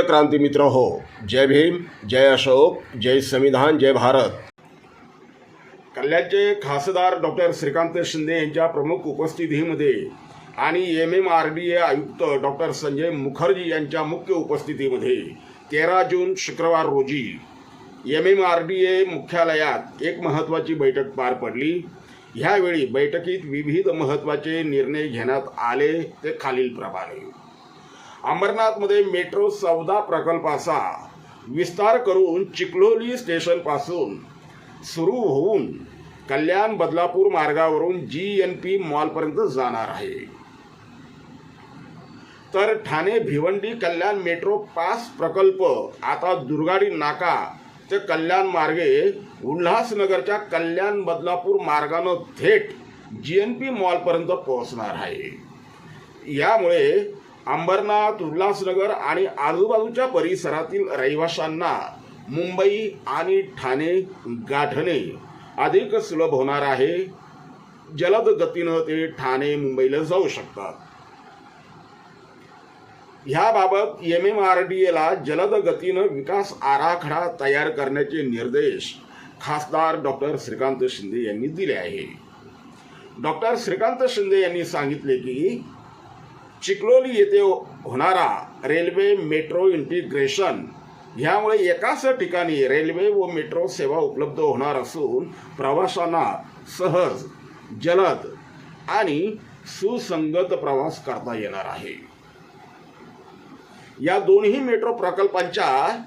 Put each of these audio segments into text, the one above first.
प्रिय क्रांती मित्र हो जय भीम जय अशोक जय संविधान जय भारत. कल्याणचे खासदार डॉक्टर श्रीकांत शिंदे यांच्या प्रमुख उपस्थितीमध्ये आणि M M R D A आयुक्त डॉक्टर संजय मुखर्जी यांच्या मुख्य उपस्थितीमध्ये तेरा जून शुक्रवार रोजी M M R D A मुख्यालयात एक महत्त्वाची बैठक पार पडली. ह्यावेळी बैठकीत विविध महत्त्वाचे निर्णय घेण्यात आले ते खालीलप्रमाणे. अंबरनाथमध्ये मेट्रो चौदा प्रकल्पाचा विस्तार करून चिखलोली स्टेशनपासून सुरू होऊन कल्याण बदलापूर मार्गावरून जी एन पी मॉलपर्यंत जाणार आहे. तर ठाणे भिवंडी कल्याण मेट्रो पास प्रकल्प आता दुर्गाडी नाका ते कल्याण मार्गे उल्हासनगरच्या कल्याण बदलापूर मार्गानं थेट जी एन पी मॉलपर्यंत पोहोचणार आहे. यामुळे अंबरनाथ उल्हासनगर आणि आजूबाजूच्या परिसरातील रहिवाशांना मुंबई आणि ठाणे गाठणे अधिक सुलभ होणार आहे. जलद गतीनं ते ठाणे मुंबईला जाऊ शकतात. ह्याबाबत एम एम आर डी एला जलद गतीनं विकास आराखडा तयार करण्याचे निर्देश खासदार डॉक्टर श्रीकांत शिंदे यांनी दिले आहे. डॉक्टर श्रीकांत शिंदे यांनी सांगितले की चिखलोली येथे होणारा रेल्वे मेट्रो इंटिग्रेशन. ह्यामुळे एकाच ठिकाणी रेल्वे व मेट्रो सेवा उपलब्ध होणार असून प्रवाशांना सहज जलद आणि सुसंगत प्रवास करता येणार आहे. या दोन्ही मेट्रो प्रकल्पांच्या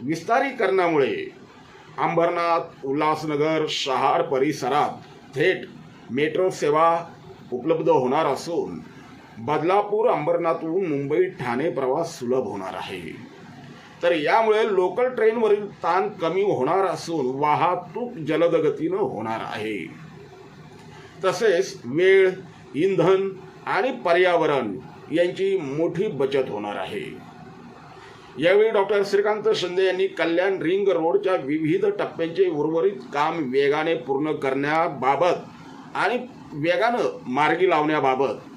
विस्तारीकरणामुळे अंबरनाथ उल्हासनगर शहार परिसरात थेट मेट्रो सेवा उपलब्ध होणार असून बदलापूर अंबरनाथहून मुंबई ठाणे प्रवास सुलभ होणार आहे. तर यामुळे लोकल ट्रेनवरील ताण कमी होणार असून वाहतूक जलदगतीनं होणार आहे. तसेच वेळ इंधन आणि पर्यावरण यांची मोठी बचत होणार आहे. यावेळी डॉक्टर श्रीकांत शिंदे यांनी कल्याण रिंग रोडच्या विविध टप्प्यांचे उर्वरित काम वेगाने पूर्ण करण्याबाबत आणि वेगानं मार्गी लावण्याबाबत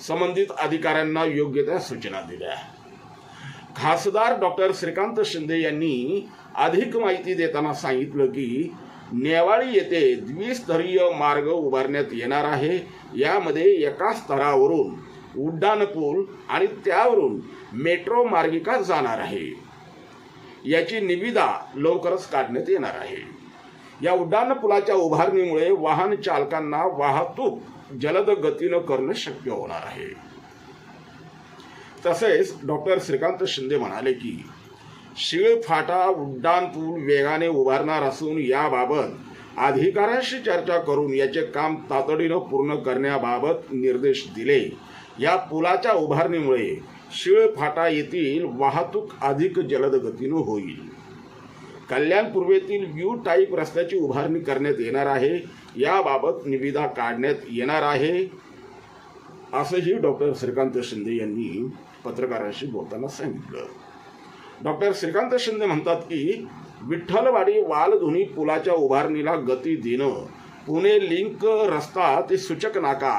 संबंधित अधिकाऱ्यांना योग्य त्या सूचना दिल्या. खासदार डॉक्टर श्रीकांत शिंदे यांनी अधिक माहिती देताना सांगितलं की नेवाळी येथे द्विस्तरीय मार्ग उभारण्यात येणार आहे. यामध्ये एका स्तरावरून उड्डाणपूल आणि त्यावरून मेट्रो मार्गिका जाणार आहे. याची निविदा लवकरच काढण्यात येणार आहे. या उड्डाणपुलाच्या उभारणीमुळे वाहन चालकांना वाहतूक जलद गतीनं करणं शक्य होणार आहे. तसेच डॉक्टर श्रीकांत शिंदे म्हणाले की शिळफाटा उड्डाणपूल वेगाने उभारणार असून याबाबत अधिकाऱ्यांशी चर्चा करून याचे काम तातडीनं पूर्ण करण्याबाबत निर्देश दिले. या पुलाच्या उभारणीमुळे शिळफाटा येथील वाहतूक अधिक जलद गतीनं होईल. कल्याण पूर्वेतील यू टाईप रस्त्याची उभारणी करण्यात येणार आहे. याबाबत निविदा काढण्यात येणार आहे. असंही डॉक्टर श्रीकांत शिंदे यांनी पत्रकारांशी बोलताना सांगितलं. डॉक्टर श्रीकांत शिंदे म्हणतात की विठ्ठलवाडी वालधुनी पुलाच्या उभारणीला गती देणं पुणे लिंक रस्ता ते सूचक नाका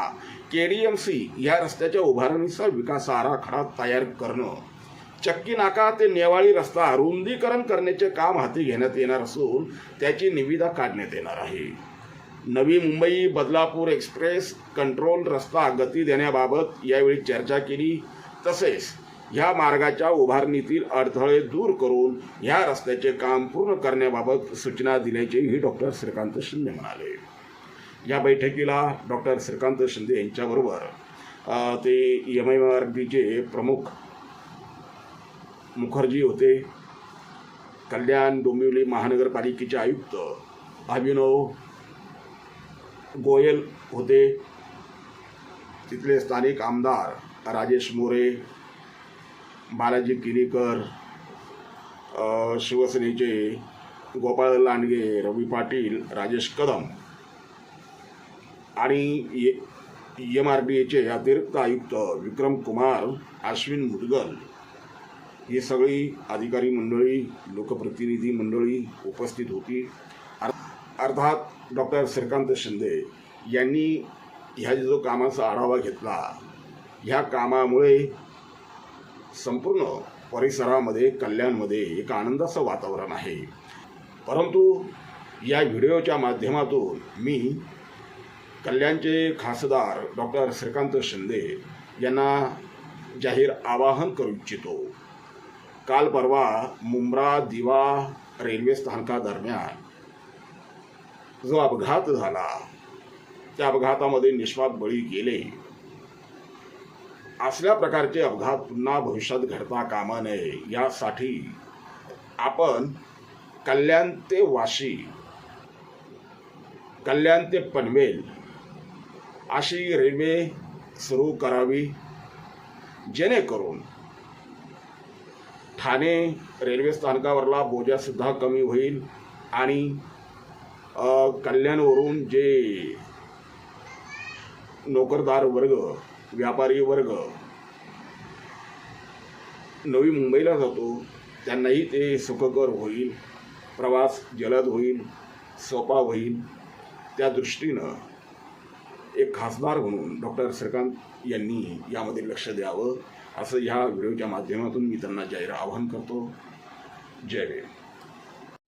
के डी एम सी या रस्त्याच्या उभारणीचा विकास आराखडा तयार करणं चक्की नाका ते नेवाळी रस्ता रुंदीकरण करण्याचे काम हाती घेण्यात येणार असून त्याची निविदा काढण्यात येणार आहे. नवी मुंबई बदलापूर एक्सप्रेस कंट्रोल रस्ता गती देण्याबाबत यावेळी चर्चा केली. तसेच ह्या मार्गाच्या उभारणीतील अडथळे दूर करून ह्या रस्त्याचे काम पूर्ण करण्याबाबत सूचना दिल्याचेही डॉक्टर श्रीकांत शिंदे म्हणाले. या बैठकीला डॉक्टर श्रीकांत शिंदे यांच्याबरोबर ते एम एम आर बीचे प्रमुख मुखर्जी होते. कल्याण डोंबिवली महानगरपालिकेचे आयुक्त अभिनव गोयल होते. तिथले स्थानिक आमदार राजेश मोरे बालाजी किनीकर शिवसेनेचे गोपाळ लांडगे रवी पाटील राजेश कदम आणि एम आर डी एचे अतिरिक्त आयुक्त विक्रम कुमार अश्विन मुदगल ही सगळी अधिकारी मंडळी लोकप्रतिनिधी मंडळी उपस्थित होती. अर्थात डॉक्टर श्रीकांत शिंदे यांनी ह्या जो कामाचा आढावा घेतला ह्या कामामुळे संपूर्ण परिसरामध्ये कल्याणमध्ये एक आनंदाचं वातावरण आहे. परंतु या व्हिडिओच्या माध्यमातून मी कल्याणचे खासदार डॉक्टर श्रीकांत शिंदे यांना जाहीर आवाहन करू इच्छितो. काल परवा मुंब्रा दिवा रेल्वे स्थानकादरम्यान जो अपघात झाला त्या अपघातामध्ये निष्पाप बळी गेले. असल्या प्रकारचे अपघात पुन्हा भविष्यात घडता कामा नये यासाठी आपण कल्याण ते वाशी कल्याण ते पनवेल अशी रेल्वे सुरू करावी जेणेकरून ठाणे रेल्वे स्थानकावरला बोजासुद्धा कमी होईल आणि कल्याणवरून जे नोकरदार वर्ग व्यापारी वर्ग नवी मुंबईला जातो त्यांनाही ते सुखकर होईल प्रवास जलद होईल सोपा होईल. त्या दृष्टीनं एक खासदार म्हणून डॉक्टर श्रीकांत यांनी यामध्ये लक्ष द्यावं असं ह्या व्हिडिओच्या माध्यमातून मी त्यांना जाहीर आवाहन करतो. जय भीम.